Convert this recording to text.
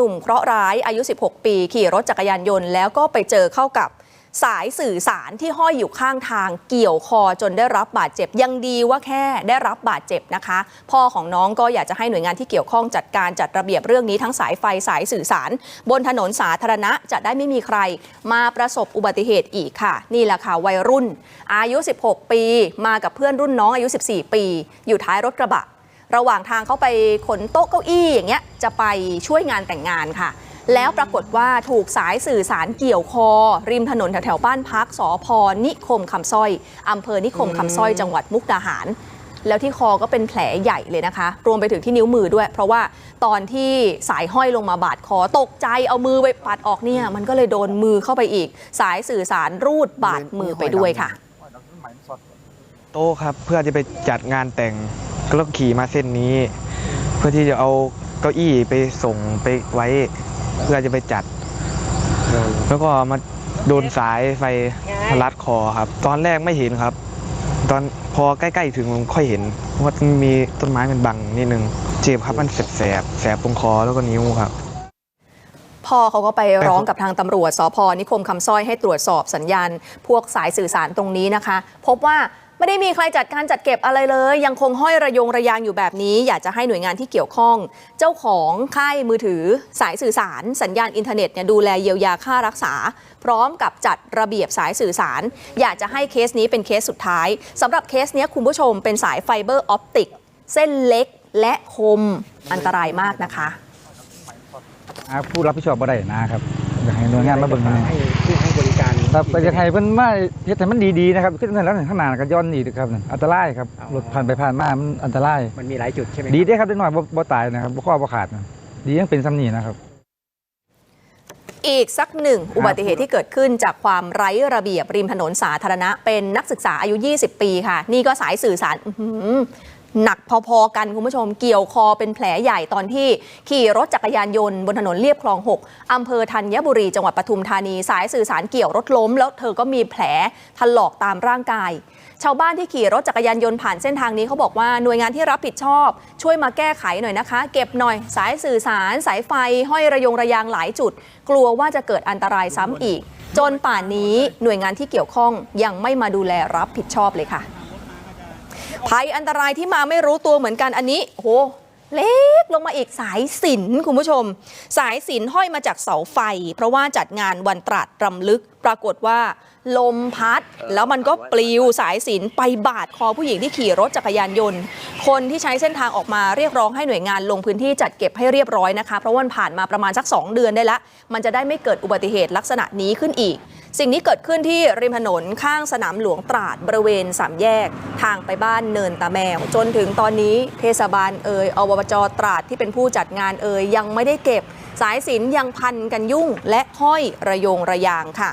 หนุ่มเคราะห์ร้ายอายุ 16 ปี ขี่รถจักรยานยนต์ แล้วก็ไปเจอเข้ากับสายสื่อสารที่ห้อยอยู่ข้างทางเกี่ยวคอจนได้รับบาดเจ็บยังดีว่าแค่ได้รับบาดเจ็บนะคะ พ่อของน้องก็อยากจะให้หน่วยงานที่เกี่ยวข้องจัดการจัดระเบียบเรื่องนี้ทั้งสายไฟสายสื่อสาร บนถนนสาธารณะจะได้ไม่มีใคร มาประสบอุบัติเหตุอีกค่ะ นี่แหละค่ะวัยรุ่น อายุ 16 ปี มากับเพื่อนรุ่นน้องอายุ 14 ปี อยู่ท้ายรถกระบะ ระหว่างทางเขาไปขนโต๊ะเก้าอี้อย่างเงี้ยจะไปช่วยงานแต่งงานค่ะ แล้วปรากฏว่าถูกสายสื่อสารเกี่ยวคอ ริมถนนแถวๆบ้านพักสพนิคมคำสร้อยอำเภอนิคมคำสร้อยจังหวัดมุกดาหาร แล้วที่คอก็เป็นแผลใหญ่เลยนะคะ รวมไปถึงที่นิ้วมือด้วย เพราะว่าตอนที่สายห้อยลงมาบาดคอตกใจเอามือไปปัดออกเนี่ย มันก็เลยโดนมือเข้าไปอีก สายสื่อสารรูดบาดมือไปด้วยค่ะ โต๊ะครับเพื่อจะไปจัดงานแต่ง ก็ต้องขี่มาเส้นนี้ เพื่อที่จะเอาเก้าอี้ไปส่งไปไว้ เพื่อจะไปจัด แล้วก็มาโดนสายไฟรัดคอครับ ตอนแรกไม่เห็นครับ ตอนพอใกล้ๆถึงค่อยเห็นว่ามีต้นไม้มันบังนิดนึงเจ็บครับมันแสบแสบแสบตรงคอแล้วก็นิ้วครับพ่อเขาก็ไปร้องกับทางตำรวจสพนิคมคำสร้อยให้ตรวจสอบสัญญาณ พวกสายสื่อสารตรงนี้นะคะ พบว่า ไม่ได้มีใครจัดการจัดเก็บอะไรเลย ยังคงห้อยระยงระยางอยู่แบบนี้ อยากจะให้หน่วยงานที่เกี่ยวข้อง เจ้าของค่ายมือถือ สายสื่อสาร สัญญาณอินเทอร์เน็ตเนี่ยดูแลเยียวยาค่ารักษา พร้อมกับจัดระเบียบสายสื่อสาร อยากจะให้เคสนี้เป็นเคสสุดท้ายสำหรับเคสเนี้ยคุณผู้ชมเป็นสายไฟเบอร์ออปติกเส้นเล็กและคมอันตรายมากนะคะหาผู้รับผิดชอบบ่ได้นะครับอยากให้หน่วยงานมาเบิ่งหน่อยให้ผู้ให้บริการ ครับก็อยากให้เพิ่นมาเฮ็ดให้มันดีๆนะครับขึ้นมาแล้วข้างหน้าก็ย้อนนี่ครับนั่นอันตรายครับอ๋อ รถผ่านไปผ่านมามันอันตราย มันมีหลายจุดใช่ไหมดีเด้ครับเด็กน้อยบ่บ่ตายนะครับบ่ข้อบ่ขาดนะดียังเป็นซ้ำนี่นะครับ อีกสักหนึ่ง อุบัติเหตุที่เกิดขึ้นจากความไร้ระเบียบริมถนนสาธารณะ เป็นนักศึกษาอายุ 20 ปีค่ะ นี่ก็สายสื่อสารอื้อหือ หนักพอๆกันคุณผู้ชมเกี่ยวคอเป็นแผลใหญ่ตอนที่ขี่รถจักรยานยนต์บนถนนเลียบคลอง 6อำเภอธัญบุรีจังหวัดปทุมธานี สายสื่อสารเกี่ยวรถล้ม แล้วเธอก็มีแผลถลอกตามร่างกาย ชาวบ้านที่ขี่รถจักรยานยนต์ผ่านเส้นทางนี้เขาบอกว่าหน่วยงานที่รับผิดชอบ ช่วยมาแก้ไขหน่อยนะคะ เก็บหน่อยสายสื่อสาร สายไฟ ห้อยระยงระยางหลายจุด กลัวว่าจะเกิดอันตรายซ้ำอีก จนป่านนี้หน่วยงานที่เกี่ยวข้องยังไม่มาดูแลรับผิดชอบเลยค่ะ ภัยอันตรายที่มาไม่รู้ตัวเหมือนกันอันนี้โหเล็กลงมาอีกสายสินคุณผู้ชม สายสินห้อยมาจากเสาไฟ เพราะว่าจัดงานวันตรัสรำลึกปรากฏว่า ลมพัด แล้วมันก็ปลิวสายสิญจนไปบาดคอผู้หญิงที่ขี่รถจักรยานยนต์ คนที่ใช้เส้นทางออกมาเรียกร้องให้หน่วยงานลงพื้นที่จัดเก็บให้เรียบร้อยนะคะ เพราะว่ามันผ่านมาประมาณสัก 2 เดือนได้ละ มันจะได้ไม่เกิดอุบัติเหตุลักษณะนี้ขึ้นอีก สิ่งนี้เกิดขึ้นที่ริมถนนข้างสนามหลวงตราดบริเวณสามแยก ทางไปบ้านเนินตาแมว จนถึงตอนนี้เทศบาลเอ่ยอบจตราดที่เป็นผู้จัดงานเอ่ยยังไม่ได้เก็บ สายสิญจนยังพันกันยุ่งและห้อยระโยงระยางค่ะ